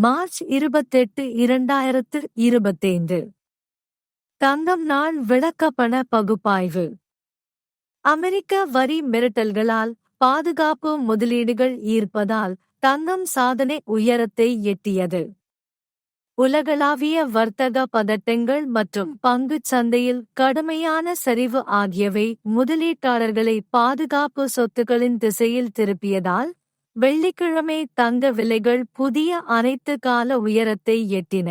March இருபத்தெட்டு இரண்டாயிரத்து இருபத்தைந்து. தங்கம் நாள் விளக்கப்பண பகுப்பாய்வு. அமெரிக்க வரி மிரட்டல்களால் பாதுகாப்பு முதலீடுகள் ஈர்ப்பதால் தங்கம் சாதனை உயரத்தை எட்டியது. உலகளாவிய வர்த்தக பதட்டங்கள் மற்றும் பங்குச் சந்தையில் கடுமையான சரிவு ஆகியவை முதலீட்டாளர்களை பாதுகாப்பு சொத்துக்களின் திசையில் திருப்பியதால் வெள்ளிக்கிழமை தங்க விலைகள் புதிய அனைத்து கால உயரத்தை எட்டின.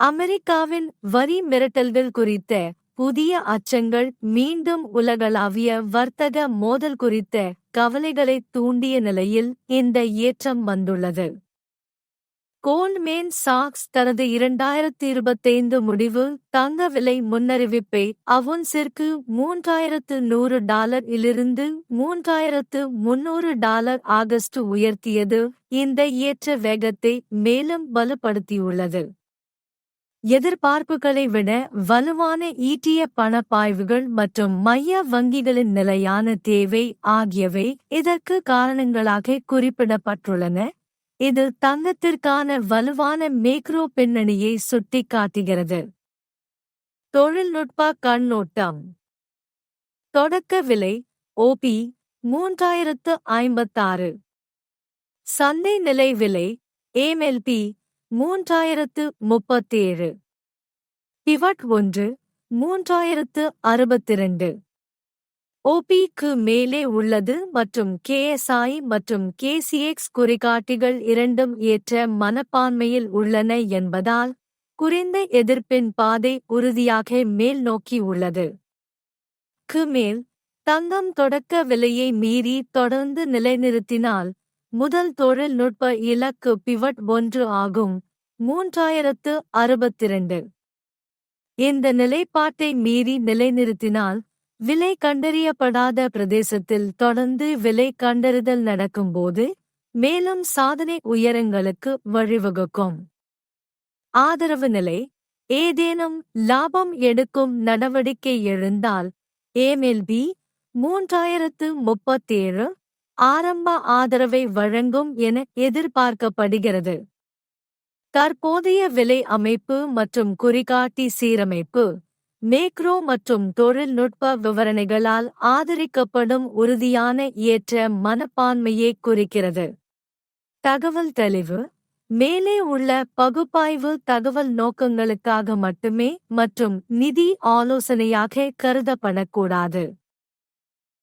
அமெரிக்காவின் வரி மிரட்டல்கள் குறித்த புதிய அச்சங்கள் மீண்டும் உலகளாவிய வர்த்தக மோதல் குறித்த கவலைகளை தூண்டிய நிலையில் இந்த ஏற்றம் வந்துள்ளது. கோல்ட்மேன் சாக்ஸ் தனது இரண்டாயிரத்தி இருபத்தைந்து முடிவு தங்க விலை முன்னறிவிப்பை அவுன்சிற்கு மூன்றாயிரத்து நூறு டாலர் இலிருந்து மூன்றாயிரத்து முன்னூறு டாலர் ஆகஸ்ட் உயர்த்தியது. இந்த ஏற்ற வேகத்தை மேலும் வலுப்படுத்தியுள்ளது. எதிர்பார்ப்புகளை விட வலுவான ஈட்டிய பணப்பாய்வுகள் மற்றும் மைய வங்கிகளின் நிலையான தேவை ஆகியவை இதற்கு காரணங்களாக குறிப்பிடப்பட்டுள்ளன. இது தங்கத்திற்கான வலுவான மேக்ரோ பின்னணியை சுட்டிக்காட்டுகிறது தொழில்நுட்ப கண்ணோட்டம். தொடக்க விலை ஓபி மூன்றாயிரத்து ஐம்பத்தாறு. சந்தை நிலை விலை ஏமெல்பி மூன்றாயிரத்து முப்பத்தேழு. பிவட் ஒன்று மூன்றாயிரத்து அறுபத்திரண்டு. ஓபிக்கு மேலே உள்ளது மற்றும் கேஎஸ்ஐ மற்றும் கேசிஎக்ஸ் குறிகாட்டிகள் இரண்டும் ஏற்ற மனப்பான்மையில் உள்ளன என்பதால் குறைந்த எதிர்ப்பின் பாதை உறுதியாக மேல் நோக்கி உள்ளது. க்கு மேல் தங்கம் தொடக்க விலையை மீறி தொடர்ந்து நிலைநிறுத்தினால் முதல் தொழில்நுட்ப இலக்கு பிவட் ஒன்று ஆகும் மூன்றாயிரத்து அறுபத்திரண்டு. இந்த நிலைப்பாட்டை மீறி நிலைநிறுத்தினால் விலை கண்டறியப்படாத பிரதேசத்தில் தொடர்ந்து விலை கண்டறிதல் நடக்கும்போது மேலும் சாதனை உயரங்களுக்கு வழிவகுக்கும். ஆதரவு நிலை ஏதேனும் லாபம் எடுக்கும் நடவடிக்கை எழுந்தால் ஏமெல்பி மூன்றாயிரத்து முப்பத்தேழு ஆரம்ப ஆதரவை வழங்கும் என எதிர்பார்க்கப்படுகிறது. தற்போதைய விலை அமைப்பு மற்றும் குறிகாட்டி சீரமைப்பு மேக்ரோ மற்றும் தொழில்நுட்ப விவரணைகளால் ஆதரிக்கப்படும் உறுதியான ஏற்ற மனப்பான்மையை குறிக்கிறது. தகவல் தெளிவு. மேலே உள்ள பகுப்பாய்வு தகவல் நோக்கங்களுக்காக மட்டுமே மற்றும் நிதி ஆலோசனையாக கருதப்படக்கூடாது.